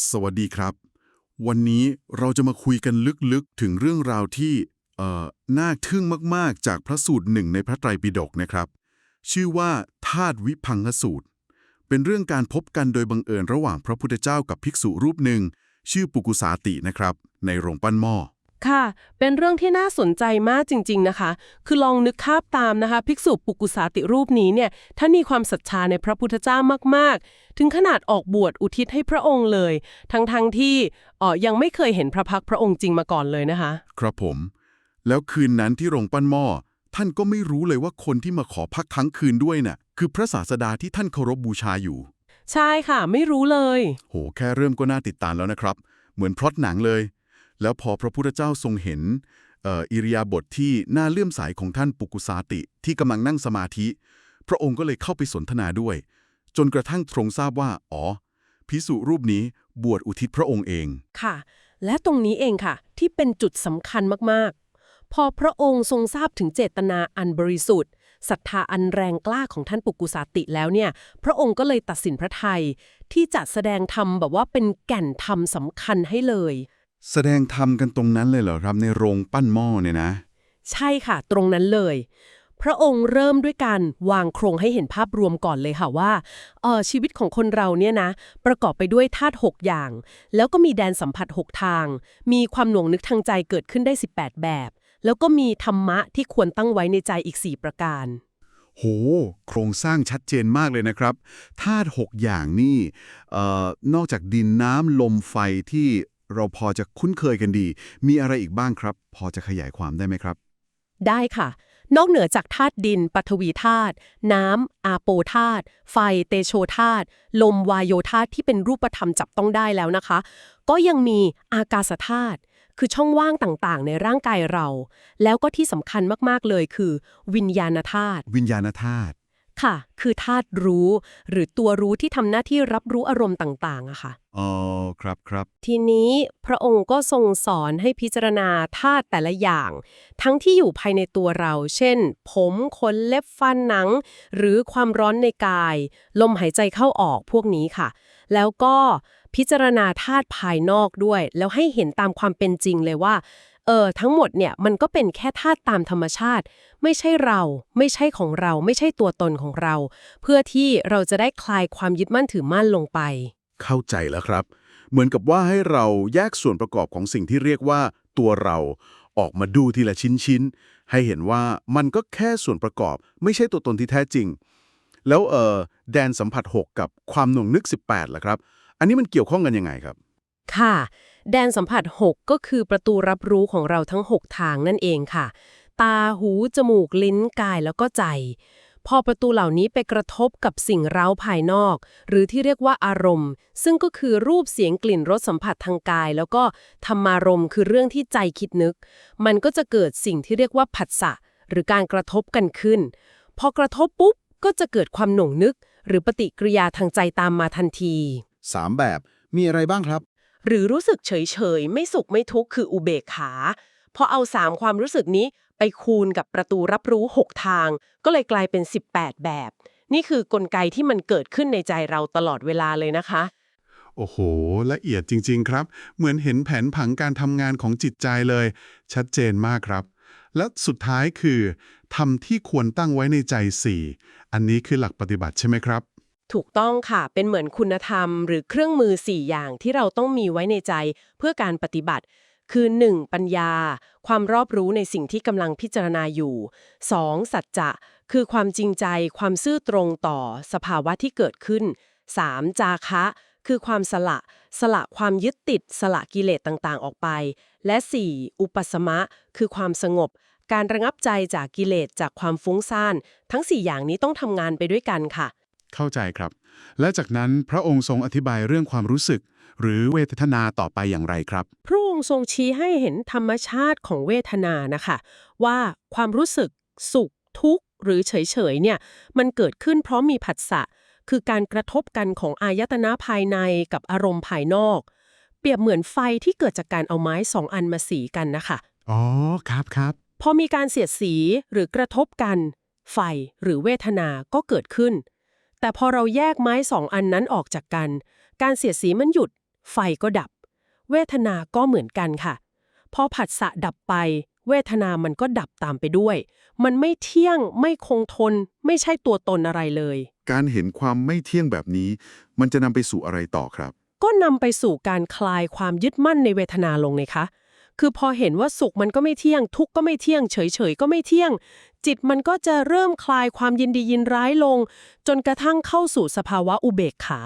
สวัสดีครับ วันนี้เราจะมาคุยกันลึกๆ ถึงเรื่องราวที่เออน่าทึ่งมากๆ จากพระสูตรหนึ่งในพระไตรปิฎกนะครับ ชื่อว่าธาตุวิพังคสูตร เป็นเรื่องการพบกันโดยบังเอิญระหว่างพระพุทธเจ้ากับภิกษุรูปหนึ่ง ชื่อปุกุสาตินะครับ ในโรงปั้นหม้อ ค่ะ เป็นเรื่องที่น่าสนใจมากจริง ๆ นะคะ คือลองนึกภาพตามนะคะ ภิกษุปุกุสาติรูปนี้เนี่ยท่านมีความศรัทธาในพระพุทธเจ้ามาก ๆ ถึงขนาดออกบวชอุทิศให้พระองค์เลย ทั้งๆทที่เอ่อยังไม่เคยเห็นพระพักตร์พระองค์จริงมาก่อนเลยนะคะ ครับผม แล้วคืนนั้นที่โรงปั้นหม้อท่านก็ไม่รู้เลยว่าคนที่มาขอพักค้างคืนด้วยน่ะ คือพระศาสดาที่ท่านเคารพบูชาอยู่ ใช่ค่ะ ไม่รู้เลย โห แค่เริ่มก็น่าติดตามแล้วนะครับ เหมือนพล็อตหนังเลย แล้วพอพระพุทธเจ้าทรงเห็นเอ่ออิริยาบถทที่น่าเลื่อมใสของท่านปุกุสาติที่กำลังนั่งสมาธิ พระองค์ก็เลยเข้าไปสนทนาด้วย จนกระทั่งทรงทราบว่า อ๋อพิสุรูปนี้บวชอุทิศพระองค์เอง ค่ะ และตรงนี้เองค่ะ ที่เป็นจุดสำคัญมากๆ พอพระองค์ทรงทราบถึงเจตนาอันบริสุทธิ์ศรัทธาอันแรงกล้าของท่านปุกุสาติแล้วเนี่ย พระองค์ก็เลยตัดสินพระไทยที่จะแสดงธรรมแบบว่าเป็นแก่นธรรมสำคัญให้เลย แสดงธรรมกันตรงนั้นเลยเหรอครับในโรงปั้นหม้อเนี่ยนะ ใช่ค่ะ ตรงนั้นเลย พระองค์เริ่มด้วยการวางโครงให้เห็นภาพรวมก่อนเลยค่ะว่าเออชีวิตของคนเราเนี่ยนะ ประกอบไปด้วยธาตุ6อย่าง แล้วก็มีแดนสัมผัส 6 ทาง มีความหน่วงนึกทางใจเกิดขึ้นได้ 18 แบบ แล้วก็มีธรรมะที่ควรตั้งไว้ในใจอีก 4 ประการ โห โครงสร้างชัดเจนมากเลยนะครับธาตุหกอย่างนี่เอ่อนอกจากดินน้ำลมไฟที่ เราพอจะคุ้นเคยกันดี มีอะไรอีกบ้างครับ พอจะขยายความได้ไหมครับ ได้ค่ะ นอกเหนือจากธาตุดินปฐวีธาตุน้ำอาโปธาตุไฟ เตโชธาตุลมวายโยธาตุที่เป็นรูปธรรมจับต้องได้แล้วนะคะ ก็ยังมีอากาศธาตุคือช่องว่างต่างๆ ในร่างกายเรา แล้วก็ที่สำคัญมากๆเลยคือ วิญญาณธาตุวิญญาณธาตุ ค่ะ คือธาตุรู้ หรือตัวรู้ที่ทำหน้าที่รับรู้อารมณ์ต่างๆอะค่ะ อ๋อ ครับครับ ทีนี้พระองค์ก็ทรงสอนให้พิจารณาธาตุแต่ละอย่าง ทั้งที่อยู่ภายในตัวเรา เช่น ผมขนเล็บฟันหนัง หรือความร้อนในกาย ลมหายใจเข้าออกพวกนี้ค่ะ แล้วก็พิจารณาธาตุภายนอกด้วย แล้วให้เห็นตามความเป็นจริงเลยว่า เออทั้งหมดเนี่ยมันก็เป็นแค่ธาตุตามธรรมชาติ ไม่ใช่เรา ไม่ใช่ของเรา ไม่ใช่ตัวตนของเรา เพื่อที่เราจะได้คลายความยึดมั่นถือมั่นลงไป เข้าใจแล้วครับ เหมือนกับว่าให้เราแยกส่วนประกอบของสิ่งที่เรียกว่าตัวเราออกมาดูทีละชิ้นๆให้เห็นว่ามันก็แค่ส่วนประกอบ ไม่ใช่ตัวตนที่แท้จริง แล้วเออแดนสัมผัส 6 กับความหน่วงนึก 18ล่ะครับ อันนี้มันเกี่ยวข้องกันยังไงครับ ค่ะ แดนสัมผัส 6 ก็คือประตูรับรู้ของเราทั้ง 6 ทางนั่นเองค่ะ ตาหู จมูก ลิ้นกายแล้วก็ใจ พอประตูเหล่านี้ไปกระทบกับสิ่งเร้าภายนอก หรือที่เรียกว่าอารมณ์ ซึ่งก็คือรูปเสียงกลิ่นรสสัมผัสทางกาย แล้วก็ธรรมารมณ์คือเรื่องที่ใจคิดนึก มันก็จะเกิดสิ่งที่เรียกว่าผัสสะหรือการกระทบกันขึ้น พอกระทบปุ๊บก็จะเกิดความหน่งนึก หรือปฏิกิริยาทางใจตามมาทันที 3 แบบมีอะไรบ้างครับ หรือรู้สึกเฉยๆไม่สุขไม่ทุกข์คืออุเบกขา พอเอา3ความรู้สึกนี้ไปคูณกับประตูรับรู้ 6 ทาง ก็เลยกลายเป็น 18 แบบ นี่คือกลไกที่มันเกิดขึ้นในใจเราตลอดเวลาเลยนะคะ โอ้โห ละเอียดจริง ๆ ครับ เหมือนเห็นแผนผังการทำงานของจิตใจเลย ชัดเจนมากครับ และสุดท้ายคือทำที่ควรตั้งไว้ในใจ 4 อันนี้คือหลักปฏิบัติใช่ไหมครับ ถูกต้องค่ะ เป็นเหมือนคุณธรรม หรือเครื่องมือ 4 อย่างที่เราต้องมีไว้ในใจเพื่อการปฏิบัติ คือ 1. ปัญญา ความรอบรู้ในสิ่งที่กำลังพิจารณาอยู่ 2. สัจจะ คือความจริงใจ ความซื่อตรงต่อ สภาวะที่เกิดขึ้น 3. จาคะ คือความสละ สละความยึดติด สละกิเลสต่างๆ ออกไป และ 4. อุปสมะ คือความสงบ การระงับใจจากกิเลสจากความฟุ้งซ่าน ทั้ง 4 อย่างนี้ต้องทำงานไปด้วยกันค่ะ เข้าใจครับ และจากนั้นพระองค์ทรงอธิบายเรื่องความรู้สึก หรือเวทนาต่อไปอย่างไรครับ พระองค์ทรงชี้ให้เห็นธรรมชาติของเวทนานะคะ ว่าความรู้สึกสุขทุกข์ หรือเฉยๆเนี่ยมันเกิดขึ้นเพราะมีผัสสะคือการกระทบกันของอายตนะภายในกับอารมณ์ภายนอก เปรียบเหมือนไฟที่เกิดจากการเอาไม้สองอันมาสีกันนะคะอ๋อครับครับพอมีการเสียดสีหรือกระทบกัน ไฟหรือเวทนาก็เกิดขึ้น แต่พอเราแยกไม้สองอันนั้นออกจากกัน การเสียดสีมันหยุด ไฟก็ดับ เวทนาก็เหมือนกันค่ะ พอผัสสะดับไป เวทนามันก็ดับตามไปด้วย มันไม่เที่ยง ไม่คงทน ไม่ใช่ตัวตนอะไรเลย การเห็นความไม่เที่ยงแบบนี้ มันจะนำไปสู่อะไรต่อครับ ก็นำไปสู่การคลายความยึดมั่นในเวทนาลงเลยคะ คือพอเห็นว่าสุขมันก็ไม่เที่ยง ทุกข์ก็ไม่เที่ยง เฉยๆก็ไม่เที่ยง จิตมันก็จะเริ่มคลายความยินดียินร้ายลง จนกระทั่งเข้าสู่สภาวะอุเบกขา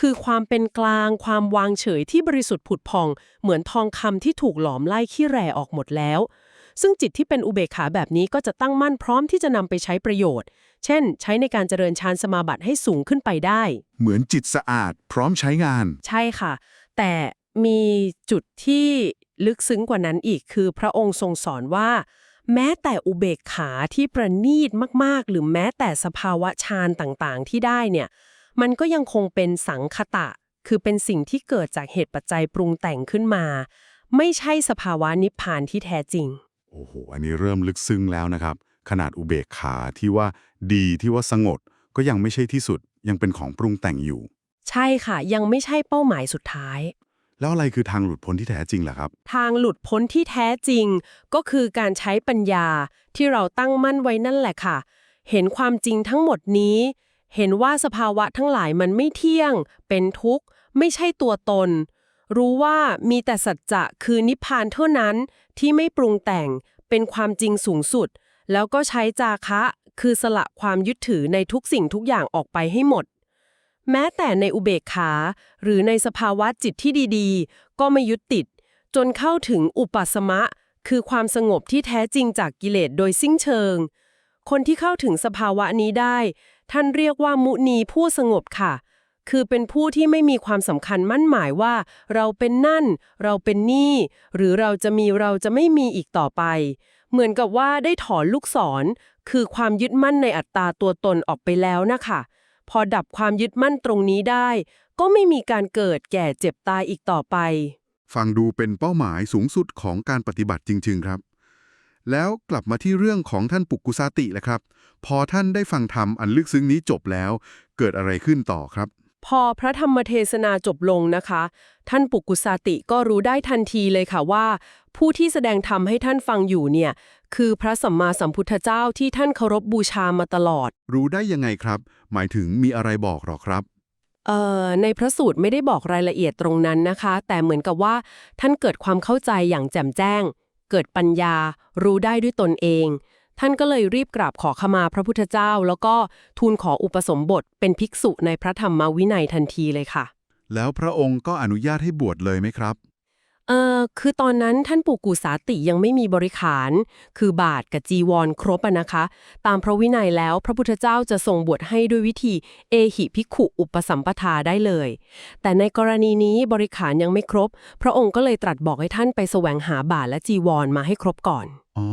คือความเป็นกลาง ความวางเฉยที่บริสุทธิ์ผุดพอง เหมือนทองคำที่ถูกหลอมไล่ขี้แร่ออกหมดแล้ว ซึ่งจิตที่เป็นอุเบกขาแบบนี้ก็จะตั้งมั่นพร้อมที่จะนำไปใช้ประโยชน์ เช่น ใช้ในการเจริญฌานสมาบัติให้สูงขึ้นไปได้ เหมือนจิตสะอาด พร้อมใช้งาน ใช่ค่ะ แต่มีจุดที่ ลึกซึ้งกว่านั้นอีกคือพระองค์ทรงสอนว่า แม้แต่อุเบกขาที่ประณีตมากๆ หรือแม้แต่สภาวะฌานต่างๆ ที่ได้เนี่ย มันก็ยังคงเป็นสังคตะ คือเป็นสิ่งที่เกิดจากเหตุปัจจัยปรุงแต่งขึ้นมา ไม่ใช่สภาวะนิพพานที่แท้จริง โอ้โห อันนี้เริ่มลึกซึ้งแล้วนะครับ ขนาดอุเบกขาที่ว่าดีที่ว่าสงบก็ยังไม่ใช่ที่สุด ยังเป็นของปรุงแต่งอยู่ ใช่ค่ะ ยังไม่ใช่เป้าหมายสุดท้าย แล้วอะไรคือทางหลุดพ้นที่แท้จริงล่ะครับ ทางหลุดพ้นที่แท้จริง ก็คือการใช้ปัญญาที่เราตั้งมั่นไว้นั่นแหละค่ะ เห็นความจริงทั้งหมดนี้ เห็นว่าสภาวะทั้งหลายมันไม่เที่ยง เป็นทุกข์ ไม่ใช่ตัวตน รู้ว่ามีแต่สัจจะคือนิพพานเท่านั้นที่ไม่ปรุงแต่ง เป็นความจริงสูงสุด แล้วก็ใช้จาคะ คือสละความยึดถือในทุกสิ่งทุกอย่างออกไปให้หมด แม้แต่ในอุเบกขา หรือในสภาวะจิตที่ดีๆ ก็ไม่ยึดติด จนเข้าถึงอุปสมะ คือความสงบที่แท้จริงจากกิเลสโดยสิ้นเชิง คนที่เข้าถึงสภาวะนี้ได้ ท่านเรียกว่ามุนีผู้สงบค่ะ คือเป็นผู้ที่ไม่มีความสำคัญมั่นหมายว่า เราเป็นนั่น เราเป็นนี่ หรือเราจะมีเราจะไม่มีอีกต่อไป เหมือนกับว่าได้ถอนลูกศร คือความยึดมั่นในอัตตาตัวตนออกไปแล้วนะคะ พอดับความยึดมั่นตรงนี้ได้ ก็ไม่มีการเกิดแก่เจ็บตายอีกต่อไป ฟังดูเป็นเป้าหมายสูงสุดของการปฏิบัติจริง ๆ ครับ แล้วกลับมาที่เรื่องของท่านปุกกุสาติแหละครับ พอท่านได้ฟังธรรมอันลึกซึ้งนี้จบแล้ว เกิดอะไรขึ้นต่อครับพอพระธรรมเทศนาจบลงนะคะ ท่านปุกกุสาติก็รู้ได้ทันทีเลยค่ะว่า ผู้ที่แสดงธรรมให้ท่านฟังอยู่เนี่ย คือพระสัมมาสัมพุทธเจ้าที่ท่านเคารพบูชามาตลอด รู้ได้ยังไงครับ หมายถึงมีอะไรบอกหรอครับ เอ่อในพระสูตรไม่ได้บอกรายละเอียดตรงนั้นนะคะ แต่เหมือนกับว่าท่านเกิดความเข้าใจอย่างแจ่มแจ้ง เกิดปัญญา รู้ได้ด้วยตนเอง ท่านก็เลยรีบกราบขอขมาพระพุทธเจ้า แล้วก็ทูลขออุปสมบทเป็นภิกษุในพระธรรมวินัยทันทีเลยค่ะ แล้วพระองค์ก็อนุญาตให้บวชเลยไหมครับ เอ่อคือตอนนั้นท่านปู่กุสาติยังไม่มีบริขาร คือบาทกับจีวรครบอะนะคะ ตามพระวินัยแล้วพระพุทธเจ้าจะทรงบวชให้ด้วยวิธีเอหิภิกขุอุปสัมปทาได้เลย แต่ในกรณีนี้บริขารยังไม่ครบ พระองค์ก็เลยตรัสบอกให้ท่านไปแสวงหาบาทและจีวรมาให้ครบก่อน อ๋อ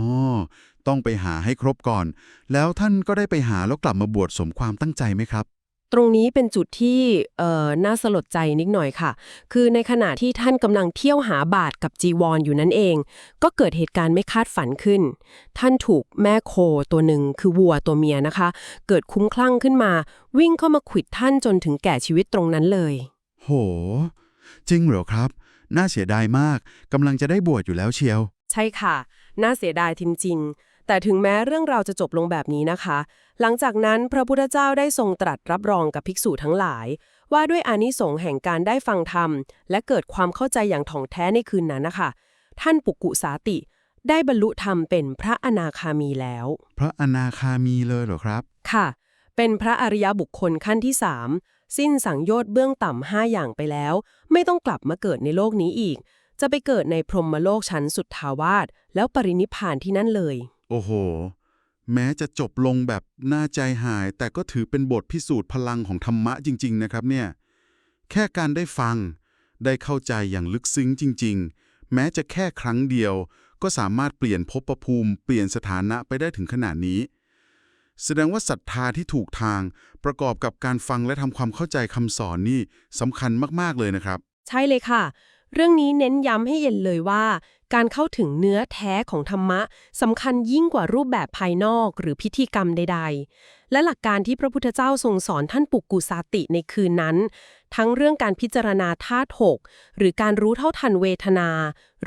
ต้องไปหาให้ครบก่อน แล้วท่านก็ได้ไปหาแล้วกลับมาบวชสมความตั้งใจไหมครับ ตรงนี้เป็นจุดที่เอ่อน่าสลดใจนิดหน่อยค่ะ คือในขณะที่ท่านกำลังเที่ยวหาบาทกับจีวรออยู่นั่นเอง ก็เกิดเหตุการณ์ไม่คาดฝันขึ้น ท่านถูกแม่โคตัวหนึ่งคือวัวตัวเมียนะคะ เกิดคุ้มคลั่งขึ้นมา วิ่งเข้ามาขวิดท่านจนถึงแก่ชีวิตตรงนั้นเลย โห จริงเหรอครับ น่าเสียดายมากกำลังจะได้บวชอยู่แล้วเชียว ใช่ค่ะ น่าเสียดายจริงๆ แต่ถึงแม้เรื่องราวจะจบลงแบบนี้นะคะ หลังจากนั้นพระพุทธเจ้าได้ทรงตรัสรับรองกับภิกษุทั้งหลาย ว่าด้วยอานิสงส์แห่งการได้ฟังธรรม และเกิดความเข้าใจอย่างถ่องแท้ในคืนนั้นนะคะ ท่านปุกุสาติ ได้บรรลุธรรมเป็นพระอนาคามีแล้ว พระอนาคามีเลยเหรอครับ ค่ะ เป็นพระอริยบุคคลขั้นที่สามสิ้นสังโยชน์เบื้องต่ำห้าอย่างไปแล้ว ไม่ต้องกลับมาเกิดในโลกนี้อีก จะไปเกิดในพรหมโลกชั้นสุดทาวาสแล้วปรินิพพานที่นั่นเลย โอ้โห แม้จะจบลงแบบน่าใจหาย แต่ก็ถือเป็นบทพิสูจน์พลังของธรรมะจริง ๆ นะครับเนี่ย แค่การได้ฟัง ได้เข้าใจอย่างลึกซึ้งจริง ๆ แม้จะแค่ครั้งเดียว ก็สามารถเปลี่ยนภพภูมิ เปลี่ยนสถานะไปได้ถึงขนาดนี้ แสดงว่าศรัทธาที่ถูกทาง ประกอบกับการฟังและทำความเข้าใจคำสอนนี่สำคัญมากๆเลยนะครับ ใช่เลยค่ะ เรื่องนี้เน้นย้ำให้เห็นเลยว่า การเข้าถึงเนื้อแท้ของธรรมะสำคัญยิ่งกว่ารูปแบบภายนอกหรือพิธีกรรมใด ๆ และหลักการที่พระพุทธเจ้าทรงสอนท่านปุกกุสาติในคืนนั้น ทั้งเรื่องการพิจารณาธาตุหกหรือการรู้เท่าทันเวทนา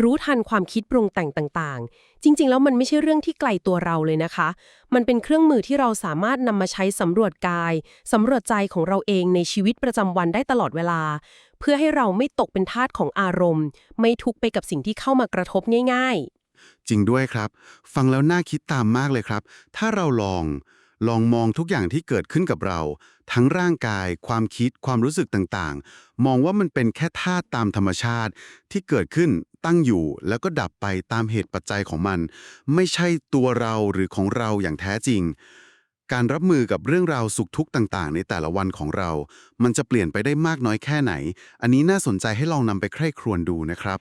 รู้ทันความคิดปรุงแต่งต่างๆ จริง ๆ แล้วมันไม่ใช่เรื่องที่ไกลตัวเราเลยนะคะ มันเป็นเครื่องมือที่เราสามารถนำมาใช้สำรวจกายสำรวจใจของเราเองในชีวิตประจำวันได้ตลอดเวลา เพื่อให้เราไม่ตกเป็นทาสของอารมณ์ ไม่ทุกไปกับสิ่งที่เข้ามากระทบง่าย ๆ จริงด้วยครับ ฟังแล้วน่าคิดตามมากเลยครับ ถ้าเราลองลองมองทุกอย่างที่เกิดขึ้นกับเรา ทั้งร่างกาย ความคิดความรู้สึกต่างๆ มองว่ามันเป็นแค่ธาตุตามธรรมชาติ ที่เกิดขึ้นตั้งอยู่ แล้วก็ดับไปตามเหตุปัจจัยของมัน ไม่ใช่ตัวเราหรือของเราอย่างแท้จริง การรับมือกับเรื่องราวสุขทุกข์ต่างๆ ในแต่ละวันของเรา มันจะเปลี่ยนไปได้มากน้อยแค่ไหน อันนี้น่าสนใจให้ลองนำไปใคร่ครวญดูนะครับ